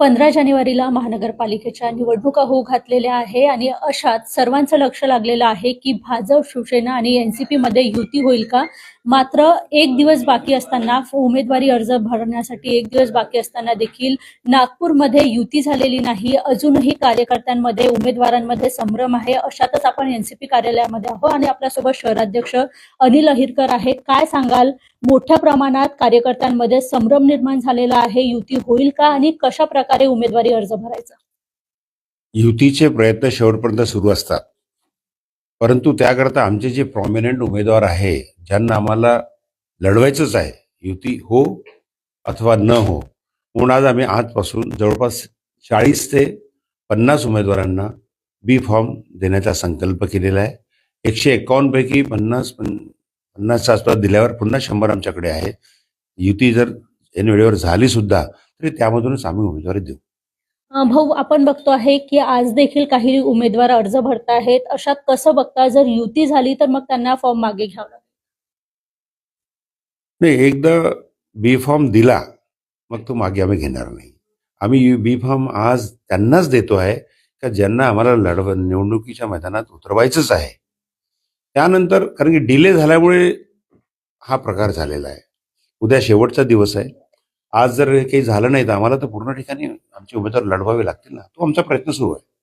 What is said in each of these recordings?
पंधरा जानेवारीला महानगरपालिकेच्या निवडणुका होऊ घातलेल्या आहे आणि अशात सर्वांचं लक्ष लागलेलं आहे की भाजप शिवसेना आणि एन सी पीमध्ये युती होईल का? मात्र एक दिवस बाकी असताना उमेदवारी अर्ज भरण्यासाठी एक दिवस बाकी असताना देखील नागपूरमध्ये युती झालेली नाही. अजूनही कार्यकर्त्यांमध्ये उमेदवारांमध्ये संभ्रम आहे. अशातच आपण एनसीपी कार्यालयामध्ये आहोत आणि आपल्यासोबत शहराध्यक्ष अनिल अहिरकर आहे काय सांगाल? मोठ्या प्रमाणात कार्यकर्त्यांमध्ये संभ्रम निर्माण झालेला आहे. युती होईल का आणि कशा प्रकारे उमेदवारी अर्ज भरायचा? युतीचे प्रयत्न शेवटपर्यंत सुरू असतात. परंतु त्याकरता आमचे जे प्रॉमिनंट उमेदवार आहे ज्यांना आम्हाला लढवायचंच आहे युती हो अथवा न हो म्हणून आज आम्ही आजपासून जवळपास चाळीस ते पन्नास उमेदवारांना बी फॉर्म देण्याचा संकल्प केलेला आहे. एकशे एकावन्नपैकी पन्नास पन पन्नासच्या आसपास दिल्यावर पुन्हा शंभर आमच्याकडे आहे. युती जर ऐन वेळेवर झाली सुद्धा तरी त्यामधूनच आम्ही उमेदवारी देऊ. भाऊ आपण बघतो आहे की आज देखील काही उमेदवार अर्ज भरताहेत अशात कसं बघता? जर युती झाली तर मग त्यांना फॉर्म मागे घ्यावा. नाही एकदा बी फॉर्म दिला मग तो मागे आम्ही घेणार नाही. आम्ही बी फॉर्म आज त्यांनाच देतो आहे का ज्यांना आम्हाला लढव निवडणुकीच्या मैदानात उतरवायचंच आहे. त्यानंतर कारण की डिले झाल्यामुळे हा प्रकार झालेला आहे. उद्या शेवटचा दिवस आहे. आज जर काही झालं नाही तर आम्हाला तर पूर्ण ठिकाणी आमचे उमेदवार लढवावे लागतील ना. तो आमचा प्रयत्न सुरू आहे.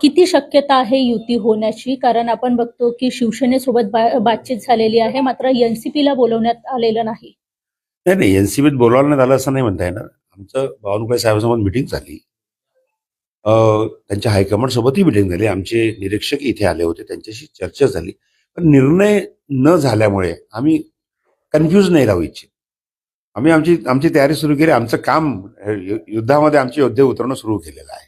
किती शक्यता आहे युती होण्याची? कारण आपण बघतो की शिवसेनेसोबत बा- बातचीत झालेली आहे मात्र एनसीपीला बोलवण्यात आलेलं नाही. नाही नाही एनसीबीत बोलवण्यात आलं असं नाही म्हणता येणार. आमचं बावनकुळे साहेबांसोबत मिटिंग झाली. अं, त्यांच्या हायकमांड सोबतही मिटिंग झाली. आमचे निरीक्षक इथे आले होते त्यांच्याशी चर्चा झाली. पण निर्णय न झाल्यामुळे आम्ही कन्फ्यूज नाही राहू इच्छित. आम्ही आमची आमची तयारी सुरू केली. आमचं काम युद्धामध्ये आमचे योद्धे उतरणं सुरू केलेलं आहे.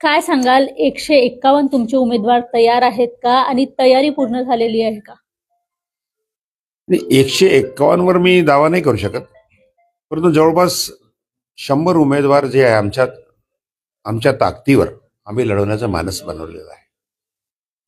काय सांगाल? एकशे एक्कावन्न तुमचे उमेदवार तयार आहेत का? आणि तयारी पूर्ण झालेली आहे का? एकशे एक्कावन्न वर मी दावा नाही करू शकत. परंतु जवळपास शंभर उमेदवार जे आहे आमच्या आमच्या ताकदीवर आम्ही लढवण्याचा मानस बनवलेला आहे.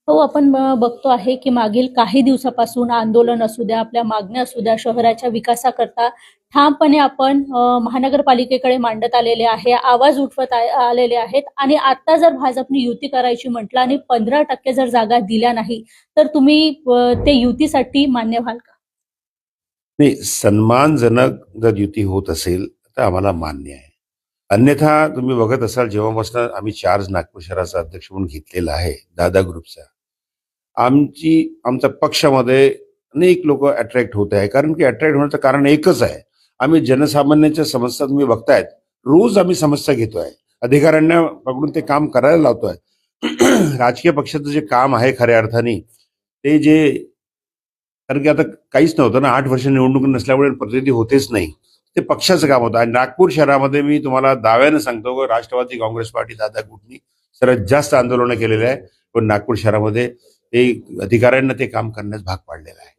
हो आपण बघतो आहे की मागील काही दिवसापासून आंदोलन असू द्या आपल्या मागण्या असू द्या शहराच्या विकासाकरता ठामपणे आपण महानगरपालिकेकडे मांडत आलेले आहे आवाज उठवत आलेले आहेत आणि आता जर भाजपने युती करायची म्हटलं आणि पंधरा टक्के जर जागा दिल्या नाही तर तुम्ही ते युतीसाठी मान्य व्हाल का? नाही सन्मानजनक जर युती होत असेल तर आम्हाला मान्य आहे. अन्यथा तुम्ही बघत असाल जेव्हापासून आम्ही चार्ज नागपूर शहराचा अध्यक्ष म्हणून घेतलेला आहे दादा ग्रुपचा आमची आमच्या पक्षामध्ये अनेक लोक अट्रॅक्ट होत आहे. कारण की अट्रॅक्ट होण्याचं कारण एकच आहे. आम्ही जनसामान्यांच्या समस्या तुम्ही बघतायत रोज आम्ही समस्या घेतोय. अधिकाऱ्यांना पकडून ते काम करायला लावतोय. राजकीय पक्षाचं जे काम आहे खऱ्या अर्थाने ते जे कारण की आता काहीच नव्हतं ना आठ वर्ष निवडणूक नसल्यामुळे प्रतिनिधी होतेच नाही. ते पक्षाचं काम होतं. आणि नागपूर शहरामध्ये मी तुम्हाला दाव्यानं सांगतो की राष्ट्रवादी काँग्रेस पार्टी दादा गुटनी सर्वात जास्त आंदोलनं केलेली आहे. पण नागपूर शहरामध्ये ते अधिकाऱ्यांना ते काम करण्यास भाग पाडलेलं आहे.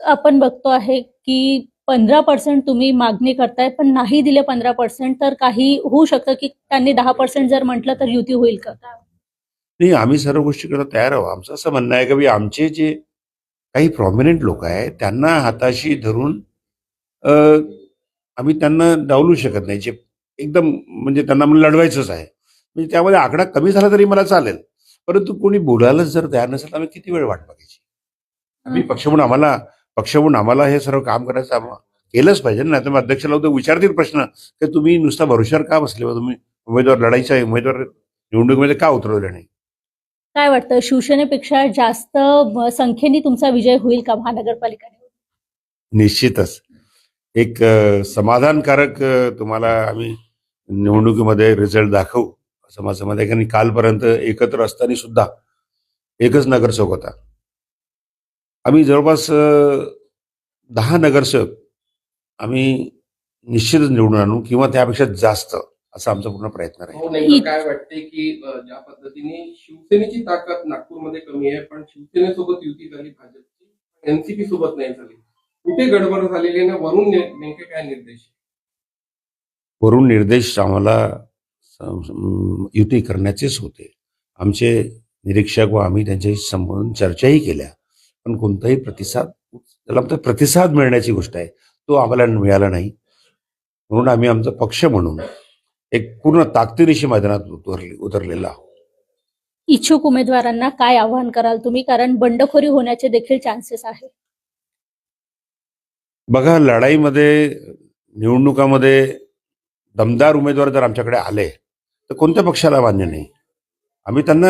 आपण बघतो आहे की पंधरा पर्सेंट तुम्ही मागणी करताय पण नाही दिले पंधरा पर्सेंट तर काही होऊ शकतं की त्यांनी दहा पर्सेंट जर म्हटलं तर युती होईल का? नाही आम्ही सर्व गोष्टी करायला तयार आहोत. आमचं असं म्हणणं आहे की आमचे जे काही प्रॉमिनंट लोक आहेत त्यांना हाताशी धरून आम्ही त्यांना डावलू शकत नाही. जे एकदम म्हणजे त्यांना लढवायचंच आहे. म्हणजे त्यामध्ये आकडा कमी झाला तरी मला चालेल. परंतु कोणी बोलायलाच जर तयार नसेल तर आम्ही किती वेळ वाट बघायची? आम्ही पक्ष म्हणून आम्हाला पक्ष म्हणून आम्हाला हे सर्व काम करायचं आम्हा- केलंच पाहिजे ना. तर अध्यक्षाला उद्या विचारतील प्रश्न की तुम्ही नुसता भरोशावर का बसले तुम्ही उमेदवार लढायचा आहे उमेदवार निवडणुकीमध्ये का उतरवले नाही? काय वाटतं? शिवसेनेपेक्षा जास्त संख्येने तुमचा विजय होईल का महानगरपालिका निश्चितच. एक समाधानकारक तुम्हाला आम्ही निवडणुकीमध्ये रिझल्ट दाखवू. असं माझं मत आहे कारण कालपर्यंत एकत्र असताना सुद्धा एकच नगरसेवक होता. आम्ही जवळपास दहा नगरसेवक आम्ही निश्चितच निवडून आणू किंवा त्यापेक्षा जास्त असा आमचा पूर्ण प्रयत्न राहील. हो काय वाटते की ज्या पद्धतीने शिवसेनेची ताकद नागपूरमध्ये कमी आहे पण शिवसेनेसोबत युती झाली भाजपची एनसीपी सोबत नाही झाली. कुठे गडबड झालेली आहे आणि वरून ने- नेमके काय निर्देश वरून निर्देश आम्हाला युती करण्याचेच होते. आमचे निरीक्षक व आम्ही त्यांच्याशी संबोधून चर्चाही केल्या. पण कोणताही प्रतिसाद त्याला फक्त प्रतिसाद मिळण्याची गोष्ट आहे. तो आम्हाला मिळाला नाही. म्हणून आम्ही आमचा पक्ष म्हणून एक पूर्ण ताकदीनिशी मैदानात उतरले उतरलेला आहोत. इच्छुक उमेदवारांना काय आवाहन कराल तुम्ही? कारण बंडखोरी होण्याचे देखील चान्सेस आहे बघा लढाईमध्ये निवडणुकामध्ये दमदार उमेदवार जर आमच्याकडे आले तर कोणत्या पक्षाला मान्य नाही? आम्ही त्यांना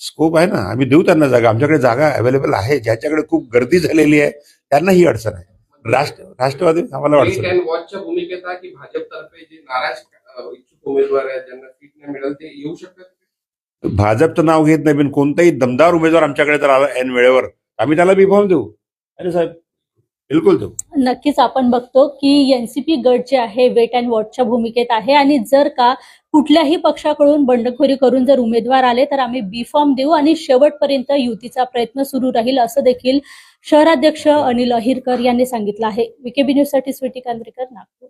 स्कोप आहे ना. आम्ही देऊ त्यांना जागा. आमच्याकडे जागा अवेलेबल आहे. ज्याच्याकडे खूप गर्दी झालेली आहे त्यांना ही अडचण आहे. राष्ट्र राष्ट्रवादी आम्हाला वेट अडचण आहे. अँड वॉचच्या भूमिकेत की भाजपतर्फे जे नाराज अ, इच्छुक उमेदवार आहेत ज्यांना सीट नाही मिळेल ते येऊ शकतात? भाजपचं नाव घेत नाही पण कोणताही दमदार उमेदवार आमच्याकडे जर आला ऐन वेळेवर. आम्ही त्याला बिफॉर्म देऊ. अरे साहेब. बिलकुल देऊ. नक्कीच आपण बघतो की एनसीपी गट जे आहे वेट अँड वॉचच्या भूमिकेत आहे. आणि जर का कुठल्याही पक्षाकडून बंडखोरी करून जर उमेदवार आले तर आम्ही बी फॉर्म देऊ आणि शेवटपर्यंत युतीचा प्रयत्न सुरू राहील असं देखील शहराध्यक्ष अनिल अहिरकर यांनी सांगितलं आहे. विकेबी न्यूजसाठी स्वीटी कांद्रेकर नागपूर.